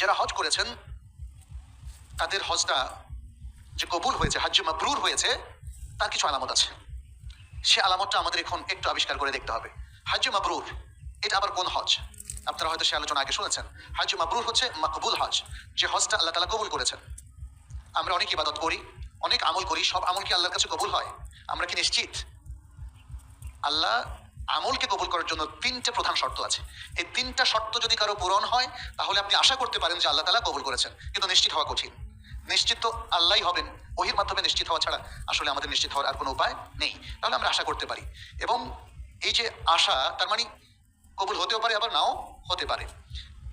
যারা হজ করেছেন, তাদের হজটা যে কবুল হয়েছে হাজ্য মাবরুর হয়েছে, তার কিছু আলামত আছে। সে আলামতটা আমাদের এখন একটু আবিষ্কার করে দেখতে হবে। হাজ্য মাবরুর, এটা আবার কোন হজ? আপনারা হয়তো সে আলোচনা আগে শুনেছেন। হাজ্য মাবরুর হচ্ছে মাকবুল হজ, যে হজটা আল্লাহ তালা কবুল করেছেন। আমরা অনেক ইবাদত করি, অনেক আমল করি, সব আমল কি আল্লাহর কাছে কবুল হয়? আমরা কি নিশ্চিত? আল্লাহ আমলকে কবুল করার জন্য তিনটে প্রধান শর্ত আছে। এই তিনটা শর্ত যদি কারও পূরণ হয়, তাহলে আপনি আশা করতে পারেন যে আল্লাহ তালা কবুল করেছেন। কিন্তু নিশ্চিত হওয়া কঠিন। নিশ্চিত তো আল্লাহই হবেন। ওহির মাধ্যমে নিশ্চিত হওয়া ছাড়া আসলে আমাদের নিশ্চিত হওয়ার আর কোনো উপায় নেই। তাহলে আমরা আশা করতে পারি। এবং এই যে আশা, তার মানে কবুল হতেও পারে, আবার নাও হতে পারে।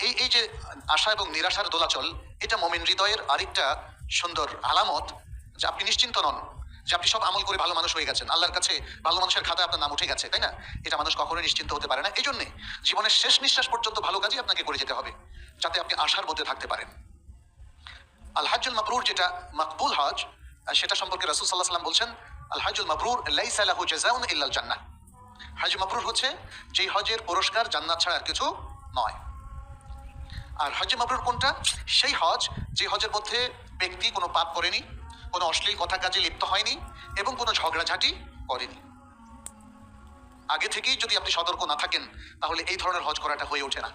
এই এই যে আশা এবং নিরাশার দোলাচল, এটা মমিন হৃদয়ের আরেকটা সুন্দর আলামত, যে আপনি নিশ্চিন্ত নন। যে আপনি সব আমল করে ভালো মানুষ হয়ে গেছেন। আল্লাহর কাছে ভালো মানুষের খাতায় আপনার নাম উঠে গেছে, তাই না? এটা মানুষ কখনোই নিশ্চিন্ত হতে পারে না। এই জন্যে জীবনের শেষ নিঃশ্বাস পর্যন্ত ভালো কাজই আপনাকে করে যেতে হবে, যাতে আপনি আশার মধ্যে থাকতে পারেন। আল হাজুল যেটা মাকবুল হজ সেটা সম্পর্কে রাসুল সাল্লাহ সাল্লাম বলছেন আল হাজুল মাবরুর লাইসা লাহু জাযাউন ইল্লাল জান্নাহ হাজ মাবরুর হচ্ছে যেই হজের পুরস্কার জান্নাত ছাড়া আর কিছু নয়। আর হজ মাবরুর কোনটা? সেই হজ যে হজের মধ্যে ব্যক্তি কোনো পাপ করেনি কোনো অশ্লীল কথা কাজে লিপ্ত হয়নি এবং কোনো ঝগড়াঝাটি করেনি। আগে থেকেই যদি আপনি সতর্ক না থাকেন, তাহলে এই ধরনের হজ করাটা হয়ে ওঠে না।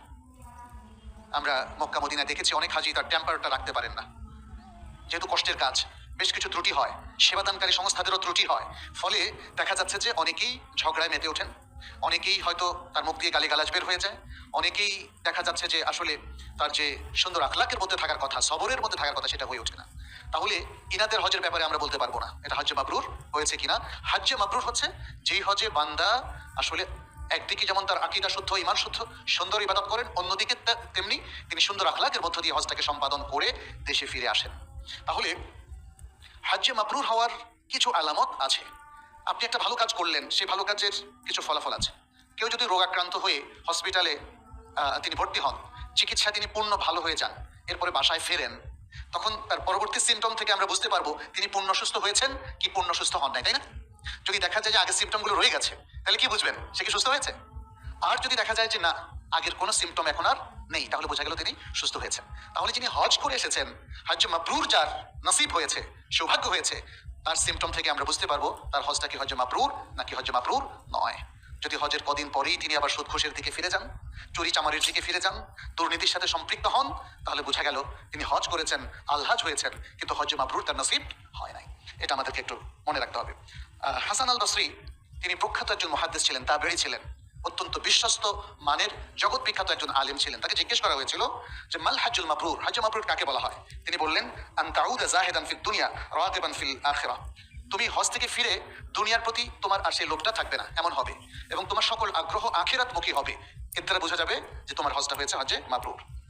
আমরা মক্কা মদিনায় দেখেছি অনেক হাজি তার টেম্পারটা রাখতে পারেন না। যেহেতু কষ্টের কাজ, বেশ কিছু ত্রুটি হয়, সেবাদানকারী সংস্থাদেরও ত্রুটি হয়। ফলে দেখা যাচ্ছে যে অনেকেই ঝগড়ায় মেতে ওঠেন। অনেকেই হয়তো তার মুখ দিয়ে গালিগালাজ বের হয়ে যায়। অনেকেই দেখা যাচ্ছে যে আসলে তার যে সুন্দর আখলাকের মধ্যে থাকার কথা, সবরের মধ্যে থাকার কথা, সেটা হয়ে ওঠে না। তাহলে ইনাদের হজের ব্যাপারে আমরা বলতে পারব না। এটা হজ্জে মাবরুর হয়েছে কিনা? হজ্জে মাবরুর হচ্ছে যেই হজে বান্দা আসলে একদিকে যেমন তার আকিদা শুদ্ধ ইমান শুদ্ধ, সুন্দর ইবাদত করেন, অন্যদিকে তেমনি তিনি সুন্দর আখলাকের মধ্য দিয়ে হজটাকে সম্পাদন করে দেশে ফিরে আসেন। তাহলে হাজ্যে মাবরুর হওয়ার কিছু আলামত আছে। আপনি একটা ভালো কাজ করলেন, সেই ভালো কাজের কিছু ফলাফল আছে। কেউ যদি রোগাক্রান্ত হয়ে হসপিটালে তিনি ভর্তি হন, চিকিৎসায় তিনি পূর্ণ ভালো হয়ে যান, এরপরে বাসায় ফেরেন তখন তার পরবর্তী সিমটম থেকে আমরা বুঝতে পারব তিনি পূর্ণ সুস্থ হয়েছেন কি পূর্ণ সুস্থ হন নাই, তাই না? যদি দেখা যায় যে আগের সিমটমগুলো রয়ে গেছে, তাহলে কি বুঝবেন? সে কি সুস্থ হয়েছে? আর যদি দেখা যায় যে না, আগের কোনো সিমটম এখন আর নেই, তাহলে বোঝা গেল তিনি সুস্থ হয়েছেন। তাহলে যিনি হজ করে এসেছেন হজ মাবরুর যার নসিব হয়েছে, সৌভাগ্য হয়েছে, তার সিমটম থেকে আমরা বুঝতে পারব তার হজটা কি হজ মাবরুর নাকি হজ মাবরুর নয়। যদি হজের কদিন পরেই তিনি আবার সুদ ঘুষের দিকে ফিরে যান, চুরি চামারির দিকে ফিরে যান, দুর্নীতির সাথে সম্পৃক্ত হন, তাহলে বোঝা গেল তিনি হজ করেছেন, আলহাজ হয়েছেন, কিন্তু হজ মাবরুর তার নসিব হয় নাই। এটা আমাদেরকে একটু মনে রাখতে হবে। হাসান আল বসরি তিনি প্রখ্যাত একজন মহাদ্দেশ ছিলেন তা বেড়ে ছিলেন, অত্যন্ত বিশ্বস্ত মানের, জগৎ বিখ্যাত একজন আলিম ছিলেন। তাকে জিজ্ঞেস করা হয়েছিল যে মাল হাজুল মাবরুর হাজ মাবরুর কাকে বলা হয়? তিনি বললেন, আন তাউদা জাহেদান দুনিয়া রাতিবান ফিল আখিরা। তুমি হজ থেকে ফিরে দুনিয়ার প্রতি তোমার আর সেই লোভটা থাকবে না, এমন হবে। এবং তোমার সকল আগ্রহ আখেরাত মুখী হবে। এর দ্বারা বোঝা যাবে যে তোমার হজটা হয়েছে হজে মাবরুর।